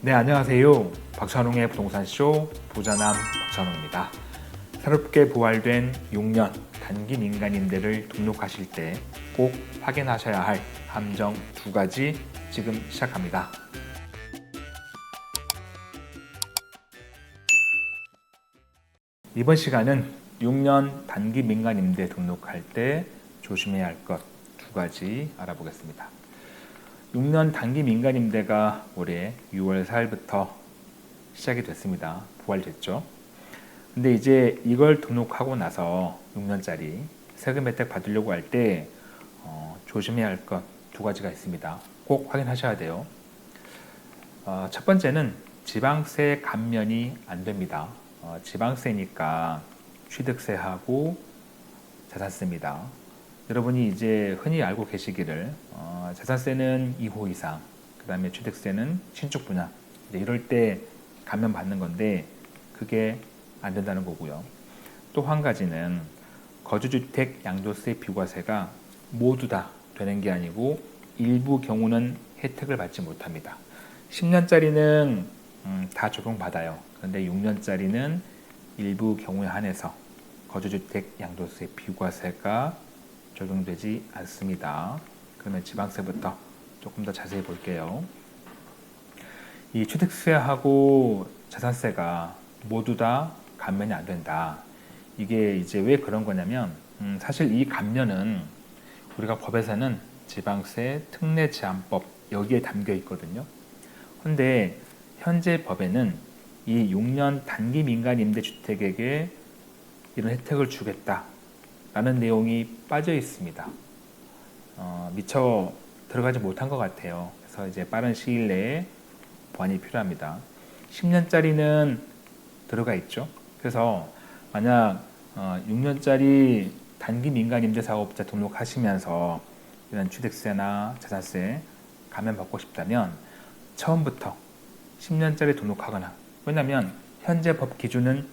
네, 안녕하세요. 박찬웅의 부동산쇼 부자남 박찬웅입니다. 새롭게 부활된 6년 단기 민간임대를 등록하실 때 꼭 확인하셔야 할 함정 두 가지 지금 시작합니다. 이번 시간은 6년 단기 민간임대 등록할 때 조심해야 할 것 두 가지 알아보겠습니다. 6년 단기 민간 임대가 올해 6월 4일부터 시작이 됐습니다. 부활됐죠. 근데 이제 이걸 등록하고 나서 6년짜리 세금 혜택 받으려고 할 때 어, 조심해야 할 것 두 가지가 있습니다. 꼭 확인하셔야 돼요. 어, 첫 번째는 지방세 감면이 안 됩니다. 어, 지방세니까 취득세하고 자산세입니다. 여러분이 이제 흔히 알고 계시기를 어, 자산세는 2호 이상, 그 다음에 취득세는 신축 이제 이럴 때 감면 받는 건데 그게 안 된다는 거고요. 또 한 가지는 거주주택 양도세 비과세가 모두 다 되는 게 아니고 일부 경우는 혜택을 받지 못합니다. 10년짜리는 음, 다 적용받아요. 그런데 6년짜리는 일부 경우에 한해서 거주주택 양도세 비과세가 적용되지 않습니다. 그러면 지방세부터 조금 더 자세히 볼게요. 이 취득세하고 자산세가 모두 다 감면이 안 된다. 이게 이제 왜 그런 거냐면 음, 사실 이 감면은 우리가 법에서는 지방세 특례 제한법 여기에 담겨 있거든요. 근데 현재 법에는 이 6년 단기 민간 임대 주택에게 이런 혜택을 주겠다 라는 내용이 빠져 있습니다. 어, 미처 들어가지 못한 것 같아요. 그래서 이제 빠른 시일 내에 보완이 필요합니다. 10년짜리는 들어가 있죠. 그래서 만약 어, 6년짜리 단기 민간 임대 사업자 등록하시면서 이런 취득세나 자산세 감면 받고 싶다면 처음부터 10년짜리 등록하거나 왜냐하면 현재 법 기준은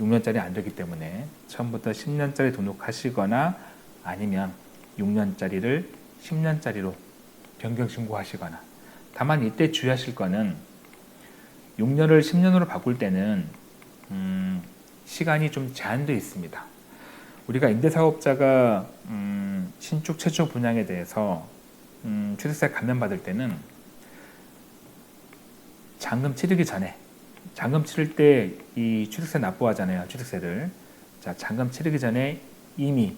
6년짜리 안 되기 때문에 처음부터 10년짜리 등록하시거나 아니면 6년짜리를 10년짜리로 변경 신고하시거나 다만 이때 주의하실 거는 6년을 10년으로 바꿀 때는 음, 시간이 좀 제한되어 있습니다. 우리가 임대사업자가 음, 신축 최초 분양에 대해서 음, 취득세 감면 받을 때는 잔금 치르기 전에 잔금 치를 때 이 취득세 납부하잖아요. 취득세를 자 잔금 치르기 전에 이미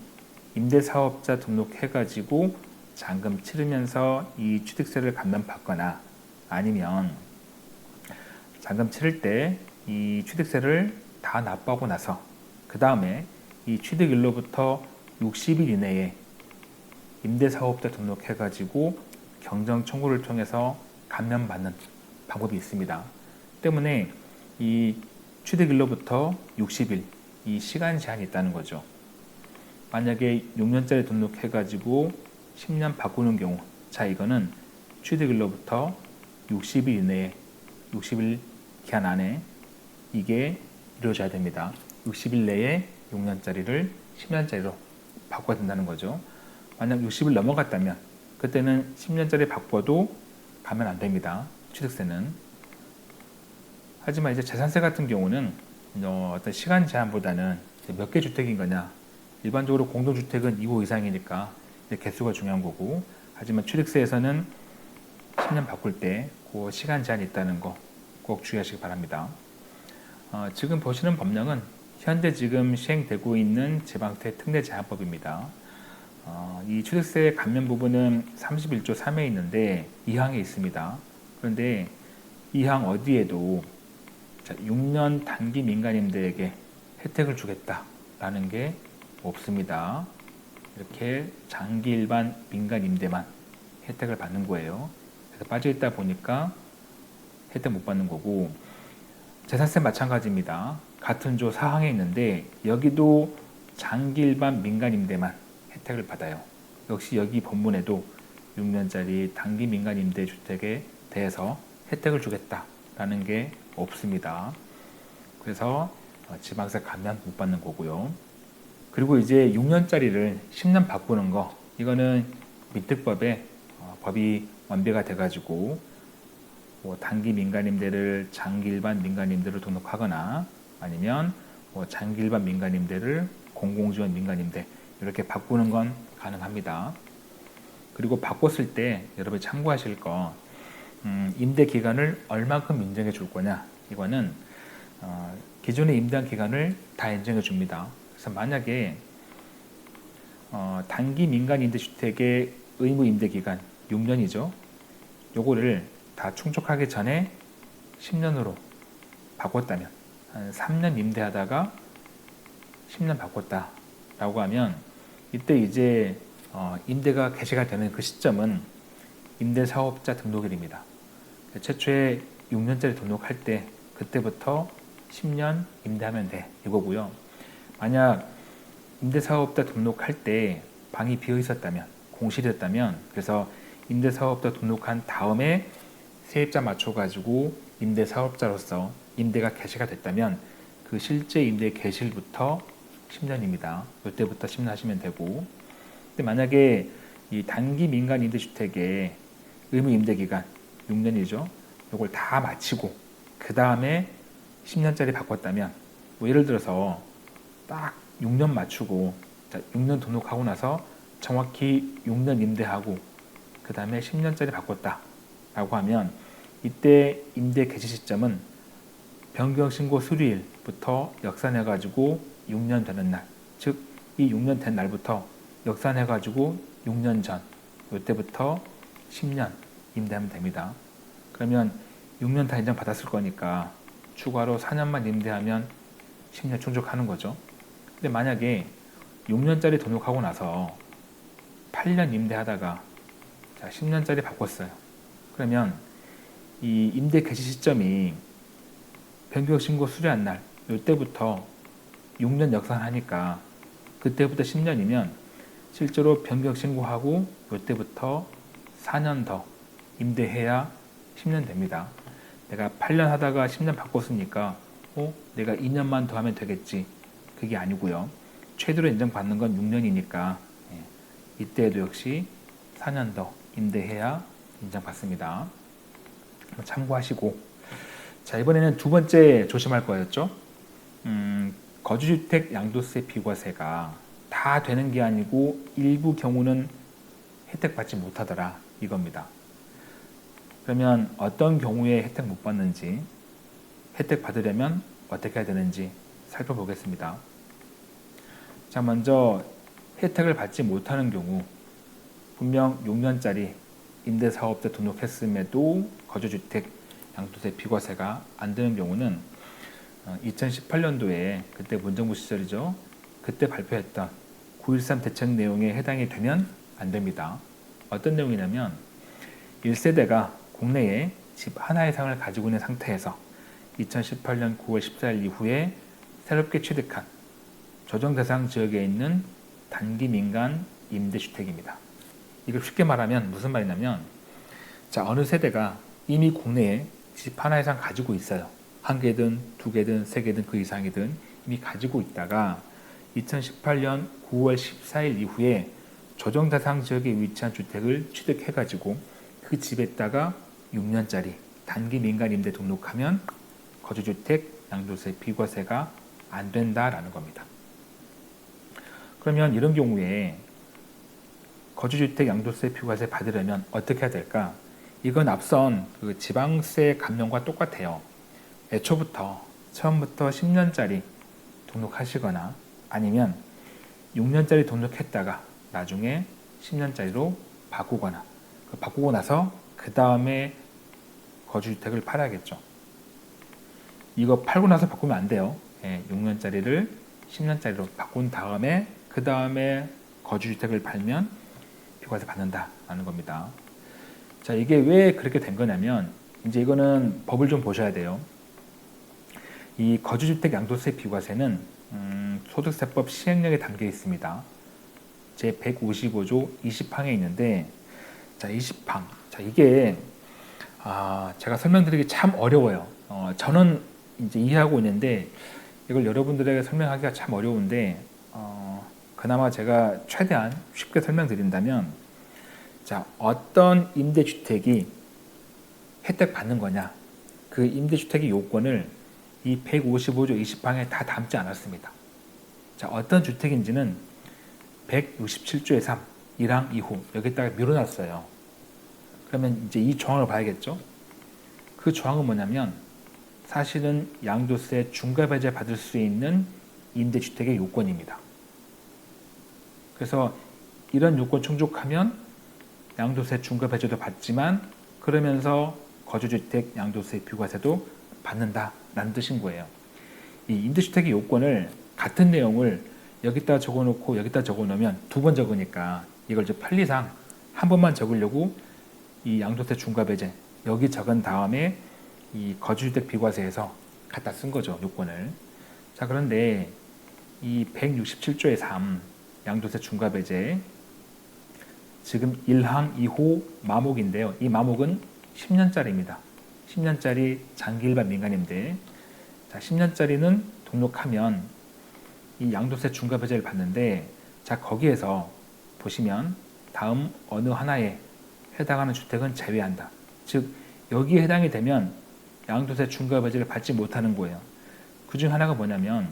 임대사업자 등록해가지고 잔금 치르면서 이 취득세를 감면 받거나 아니면 잔금 치를 때 이 취득세를 다 납부하고 나서 그 다음에 이 취득일로부터 60일 이내에 임대사업자 등록해가지고 경정 청구를 통해서 감면받는 방법이 있습니다. 때문에 이 취득일로부터 60일 이 시간 제한이 있다는 거죠. 만약에 6년짜리 등록해가지고 10년 바꾸는 경우, 자 이거는 취득일로부터 60일 이내에 60일 기한 안에 이게 이루어져야 됩니다. 60일 내에 6년짜리를 10년짜리로 바꿔야 된다는 거죠. 만약 60일 넘어갔다면 그때는 10년짜리 바꿔도 가면 안 됩니다. 취득세는. 하지만 이제 재산세 같은 경우는 어, 어떤 시간 제한보다는 몇 개 주택인 거냐. 일반적으로 공동주택은 2호 이상이니까 개수가 중요한 거고 하지만 취득세에서는 10년 바꿀 때 그 시간 제한이 있다는 거 꼭 주의하시기 바랍니다. 어, 지금 보시는 법령은 현재 지금 시행되고 있는 지방세 특례 제한법입니다. 어, 이 취득세 감면 부분은 31조 3에 있는데 2항에 있습니다. 그런데 2항 어디에도 자, 6년 단기 민간임대에게 혜택을 주겠다라는 게 없습니다. 이렇게 장기 일반 민간 임대만 혜택을 받는 거예요. 그래서 빠져 있다 보니까 혜택 못 받는 거고 재산세 마찬가지입니다. 같은 조 4항에 있는데 여기도 장기 일반 민간 임대만 혜택을 받아요. 역시 여기 본문에도 6년짜리 단기 민간 임대 주택에 대해서 혜택을 주겠다라는 게 없습니다. 그래서 어, 지방세 감면 못 받는 거고요. 그리고 이제 6년짜리를 10년 바꾸는 거 이거는 민특법에 어, 법이 완비가 돼가지고 뭐 단기 민간임대를 장기 일반 민간임대로 등록하거나 아니면 뭐 장기 일반 민간임대를 공공지원 민간임대 이렇게 바꾸는 건 가능합니다. 그리고 바꿨을 때 여러분이 참고하실 거 음, 임대 기간을 얼마큼 인정해 줄 거냐 이거는 어, 기존에 임대한 기간을 다 인정해 줍니다. 그래서 만약에 어, 단기 민간 임대주택의 의무 임대 기간 6년이죠. 요거를 다 충족하기 전에 10년으로 바꿨다면 한 3년 임대하다가 10년 바꿨다라고 하면 이때 이제 어, 임대가 개시가 되는 그 시점은 임대사업자 등록일입니다. 최초에 6년짜리 등록할 때 그때부터 10년 임대하면 돼 이거고요. 만약 임대사업자 등록할 때 방이 비어 있었다면 공실이었다면 그래서 임대사업자 등록한 다음에 세입자 맞춰가지고 임대사업자로서 임대가 개시가 됐다면 그 실제 임대 개시일부터 10년입니다. 이때부터 10년 하시면 되고 근데 만약에 이 단기 민간 임대주택의 의무 임대 기간 6년이죠. 이걸 다 마치고 그 다음에 10년짜리 바꿨다면 뭐 예를 들어서 딱 6년 맞추고 자, 6년 등록하고 나서 정확히 6년 임대하고 그 다음에 10년짜리 바꿨다 라고 하면 이때 임대 개시 시점은 변경 신고 수리일부터 역산해 가지고 6년 되는 날, 즉 이 6년 된 날부터 역산해 가지고 6년 전 이때부터 10년 임대하면 됩니다. 그러면 6년 다 인정 받았을 거니까 추가로 4년만 임대하면 10년 충족하는 거죠. 근데 만약에 6년짜리 등록하고 나서 8년 임대하다가 자 10년짜리 바꿨어요. 그러면 이 임대 개시 시점이 변경 신고 수리한 날 이때부터 6년 역산하니까 그때부터 10년이면 실제로 변경 신고하고 이때부터 4년 더 임대해야 10년 됩니다. 내가 8년 하다가 10년 바꿨으니까 어, 내가 2년만 더 하면 되겠지. 그게 아니고요. 최대로 인정받는 건 6년이니까 예, 이때에도 역시 4년 더 임대해야 인정받습니다. 참고하시고 자 이번에는 두 번째 조심할 거였죠. 음, 거주주택 양도세 비과세가 다 되는 게 아니고 일부 경우는 혜택 받지 못하더라 이겁니다. 그러면 어떤 경우에 혜택 못 받는지 혜택 받으려면 어떻게 해야 되는지 살펴보겠습니다. 자, 먼저 혜택을 받지 못하는 경우 분명 6년짜리 임대사업자 등록했음에도 거주주택 양도세 비과세가 안 되는 경우는 2018년도에 어, 그때 문정부 시절이죠. 그때 발표했던 9.13 대책 내용에 해당이 되면 안 됩니다. 어떤 내용이냐면 1세대가 국내에 집 하나 이상을 가지고 있는 상태에서 2018년 9월 14일 이후에 새롭게 취득한 조정 대상 지역에 있는 단기 민간 임대주택입니다. 이걸 쉽게 말하면 무슨 말이냐면 자 어느 세대가 이미 국내에 집 하나 이상 가지고 있어요. 한 개든 두 개든 세 개든 그 이상이든 이미 가지고 있다가 2018년 9월 14일 이후에 조정 대상 지역에 위치한 주택을 취득해 가지고 그 집에다가 6년짜리 단기 민간 임대 등록하면 거주주택 양도세 비과세가 안 된다라는 겁니다. 그러면 이런 경우에 거주주택 양도세 비과세 받으려면 어떻게 해야 될까? 이건 앞선 그 지방세 감면과 똑같아요. 애초부터 처음부터 10년짜리 등록하시거나 아니면 6년짜리 등록했다가 나중에 10년짜리로 바꾸거나 그 바꾸고 나서 그 다음에 거주주택을 팔아야겠죠. 이거 팔고 나서 바꾸면 안 돼요. 예, 6년짜리를 10년짜리로 바꾼 다음에 그 다음에 거주주택을 팔면 비과세 받는다라는 겁니다. 자, 이게 왜 그렇게 된 거냐면 이제 이거는 법을 좀 보셔야 돼요. 이 거주주택 양도세 비과세는 음, 소득세법 시행령에 담겨 있습니다. 제 155조 20항에 있는데 자 20항 자 이게 아, 제가 설명드리기 참 어려워요. 어, 저는 이제 이해하고 있는데 이걸 여러분들에게 설명하기가 참 어려운데 어, 그나마 제가 최대한 쉽게 설명드린다면 자 어떤 임대주택이 혜택 받는 거냐? 그 임대주택의 요건을 이 155조 20항에 다 담지 않았습니다. 자, 어떤 주택인지는 167조의 3, 1항 2호 여기다가 밀어놨어요. 그러면 이제 이 조항을 봐야겠죠? 그 조항은 뭐냐면 사실은 양도세 중과 배제 받을 수 있는 임대주택의 요건입니다. 그래서 이런 요건 충족하면 양도세 중과 배제도 받지만 그러면서 거주주택 양도세 비과세도 받는다라는 뜻인 거예요. 이 임대주택의 요건을 같은 내용을 여기다 적어놓고 여기다 적어놓으면 두 번 적으니까 이걸 이제 판리상 한 번만 적으려고 이 양도세 중과 배제 여기 적은 다음에 이 거주주택 비과세에서 갖다 쓴 거죠 요건을. 자 그런데 이 167조의 3 양도세 중과 배제 지금 1항 2호 마목인데요. 이 마목은 10년짜리입니다. 10년짜리 장기 일반 민간임대. 자, 10년짜리는 등록하면 이 양도세 중과 배제를 받는데 자, 거기에서 보시면 다음 어느 하나에 해당하는 주택은 제외한다. 즉 여기에 해당이 되면 양도세 중과 배제를 받지 못하는 거예요. 그 중 하나가 뭐냐면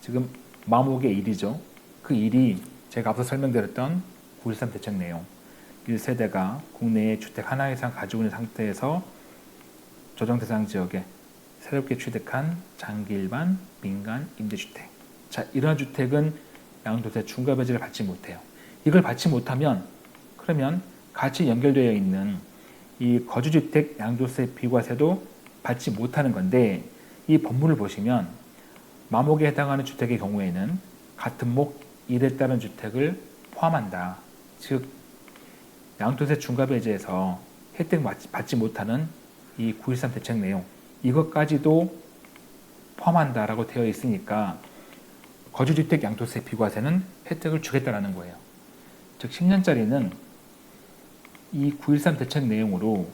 지금 마목의 일이죠. 그 일이 제가 앞서 설명드렸던 9.13 대책 내용 1세대가 국내에 주택 하나 이상 가지고 있는 상태에서 조정 대상 지역에 새롭게 취득한 장기 일반 민간 임대주택. 자, 이러한 주택은 양도세 중과 배제를 받지 못해요. 이걸 받지 못하면 그러면 같이 연결되어 있는 이 거주주택 양도세 비과세도 받지 못하는 건데 이 법문을 보시면 마목에 해당하는 주택의 경우에는 같은 목 1에 따른 주택을 포함한다. 즉 양도세 중과배제에서 혜택 받지 못하는 이 9.13 대책 내용 이것까지도 포함한다라고 되어 있으니까 거주주택 양도세 비과세는 혜택을 주겠다라는 거예요. 즉 10년짜리는 이 9.13 대책 내용으로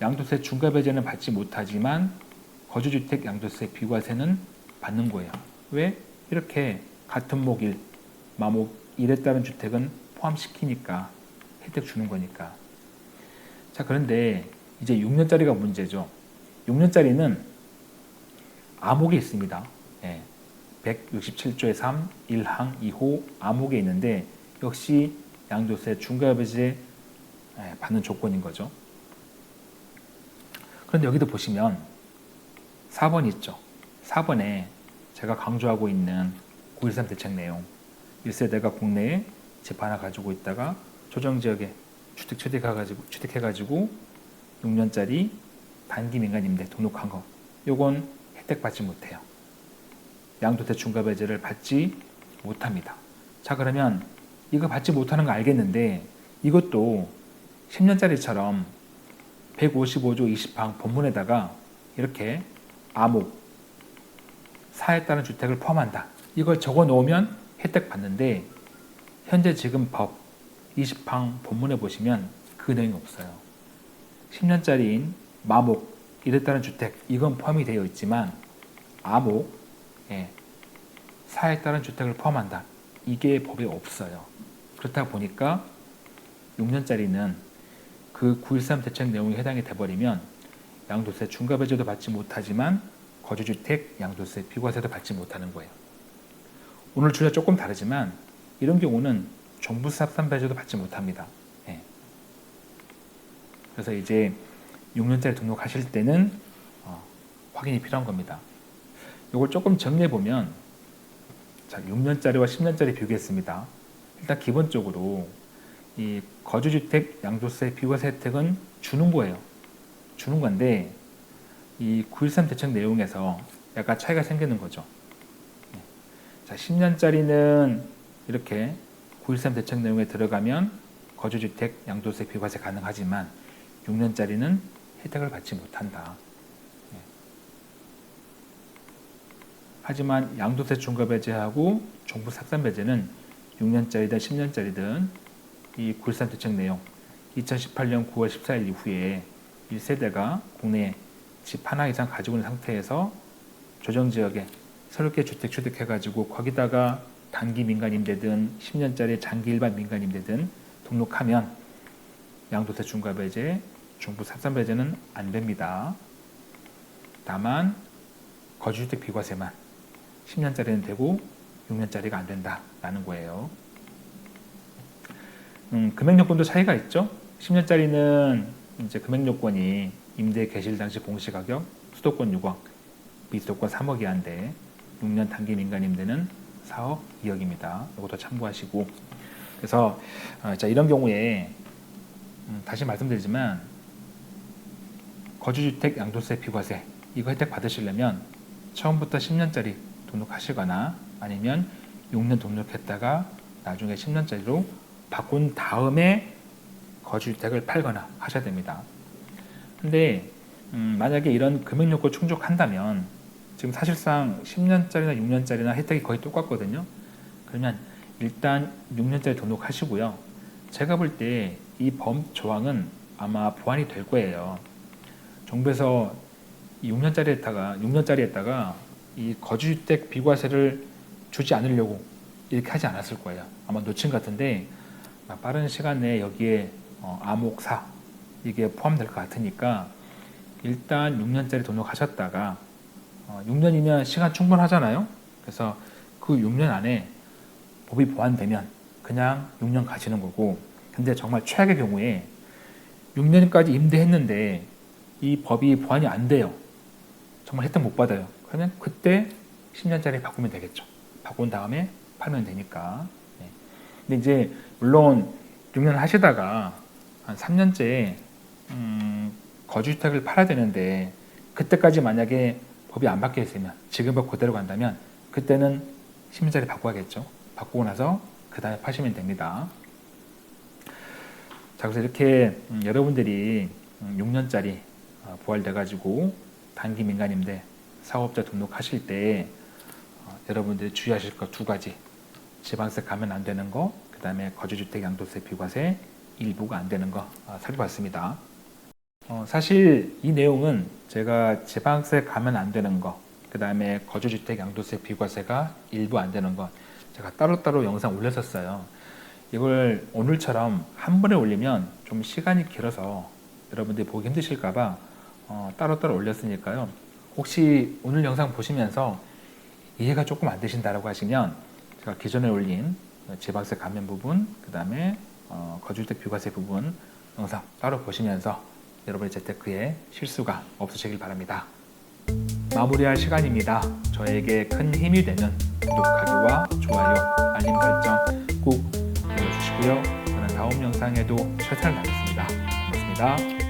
양도세 중과 배제는 받지 못하지만 거주주택 양도세 비과세는 받는 거예요. 왜? 이렇게 같은 목일, 마목 1에 따른 주택은 포함시키니까 혜택 주는 거니까. 자, 그런데 이제 6년짜리가 문제죠. 6년짜리는 암흑이 있습니다. 예. 167조의 3, 1항, 2호 암흑에 있는데 역시 양도세 중과배제 예, 받는 조건인 거죠. 그런데 여기도 보시면 4번 있죠. 4번에 제가 강조하고 있는 9.13 대책 내용 1세대가 국내에 집 하나 가지고 있다가 조정 지역에 주택 취득해가지고 취득해가지고 6년짜리 단기 민간 임대 등록한 거, 요건 혜택 받지 못해요. 양도세 중과 배제를 받지 못합니다. 자 그러면 이거 받지 못하는 거 알겠는데 이것도 10년짜리처럼 155조 20항 본문에다가 이렇게 암호 사에 따른 주택을 포함한다. 이걸 적어 놓으면 혜택 받는데 현재 지금 법 20항 본문에 보시면 그 내용이 없어요. 10년짜리인 마목 이에 따른 주택 이건 포함이 되어 있지만 암목 예, 사에 따른 주택을 포함한다. 이게 법에 없어요. 그렇다 보니까 6년짜리는 그 9.13 대책 내용에 해당이 돼버리면 양도세 중과배제도 받지 못하지만 거주주택 양도세 비과세도 받지 못하는 거예요. 오늘 주제 조금 다르지만 이런 경우는 정부 삽산 배제도 받지 못합니다. 예. 그래서 이제 6년짜리 등록하실 때는 어, 확인이 필요한 겁니다. 이걸 조금 정리해 보면 자 6년짜리와 10년짜리 비교했습니다. 일단 기본적으로 이 거주주택 양도세 비과세 혜택은 주는 거예요. 주는 건데 이 9.13 대책 내용에서 약간 차이가 생기는 거죠. 예. 자, 10년짜리는 이렇게 9.13 대책 내용에 들어가면 거주주택 양도세 비과세 가능하지만 6년짜리는 혜택을 받지 못한다. 예. 하지만 양도세 중과 배제하고 정부 삭산 배제는 6년짜리든 10년짜리든 이9.13 대책 내용 2018년 9월 14일 이후에 1세대가 국내에 집 하나 이상 가지고 있는 상태에서 조정 지역에 새롭게 주택 취득해가지고 거기다가 단기 민간임대든 10년짜리 장기 일반 민간임대든 등록하면 양도세 중과 배제 중부 삽산 배제는 안 됩니다. 다만 거주주택 비과세만 10년짜리는 되고 6년짜리가 안 된다라는 거예요. 음, 금액 요건도 차이가 있죠. 10년짜리는 이제 금액 요건이 임대 개실 당시 공시 가격 수도권 6억, 비수도권 3억 이하인데 6년 단기 민간 임대는 4억 2억입니다. 이것도 참고하시고 그래서 어, 자 이런 경우에 음, 다시 말씀드리지만 거주주택 양도세 비과세 이거 혜택 받으시려면 처음부터 10년짜리 등록하시거나 아니면 6년 등록했다가 나중에 10년짜리로 바꾼 다음에 거주주택을 팔거나 하셔야 됩니다. 근데 음, 만약에 이런 금액 요건 충족한다면 지금 사실상 10년짜리나 6년짜리나 혜택이 거의 똑같거든요. 그러면 일단 6년짜리 등록하시고요. 제가 볼 때 이 범 조항은 아마 보완이 될 거예요. 정부에서 6년짜리에다가 6년짜리에다가 이 거주주택 비과세를 주지 않으려고 이렇게 하지 않았을 거예요. 아마 놓친 것 같은데 빠른 시간 내에 여기에 어, 암흑사 이게 포함될 것 같으니까 일단 6년짜리 등록하셨다가 어, 6년이면 시간 충분하잖아요. 그래서 그 6년 안에 법이 보완되면 그냥 6년 가시는 거고 근데 정말 최악의 경우에 6년까지 임대했는데 이 법이 보완이 안 돼요. 정말 혜택 못 받아요. 그러면 그때 10년짜리 바꾸면 되겠죠. 바꾼 다음에 팔면 되니까. 네. 근데 이제 물론 6년 하시다가 한 3년째 음, 거주주택을 팔아야 되는데 그때까지 만약에 법이 안 바뀌어 있으면 지금 법 그대로 간다면 그때는 10년짜리 바꿔야겠죠. 바꾸고 나서 그 다음에 파시면 됩니다. 자, 그래서 이렇게 음, 여러분들이 음, 6년짜리 어, 부활돼 가지고 단기 민간임대 사업자 등록하실 때 어, 여러분들이 주의하실 것 두 가지 지방세 가면 안 되는 거, 그 다음에 거주주택 양도세 비과세 일부가 안 되는 거 어, 살펴봤습니다. 어, 사실 이 내용은 제가 지방세 가면 안 되는 거, 그 다음에 거주주택 양도세 비과세가 일부 안 되는 거 제가 따로따로 영상 올렸었어요. 이걸 오늘처럼 한 번에 올리면 좀 시간이 길어서 여러분들이 보기 힘드실까봐 어, 따로따로 올렸으니까요. 혹시 오늘 영상 보시면서 이해가 조금 안 되신다라고 하시면 제가 기존에 올린 지방세 감면 부분, 그 다음에 어, 거주주택 비과세 부분 영상 따로 보시면서 여러분의 재테크에 실수가 없으시길 바랍니다. 마무리할 시간입니다. 저에게 큰 힘이 되는 구독하기와 좋아요, 알림 설정 꼭 눌러주시고요. 저는 다음 영상에도 최선을 다하겠습니다. 고맙습니다.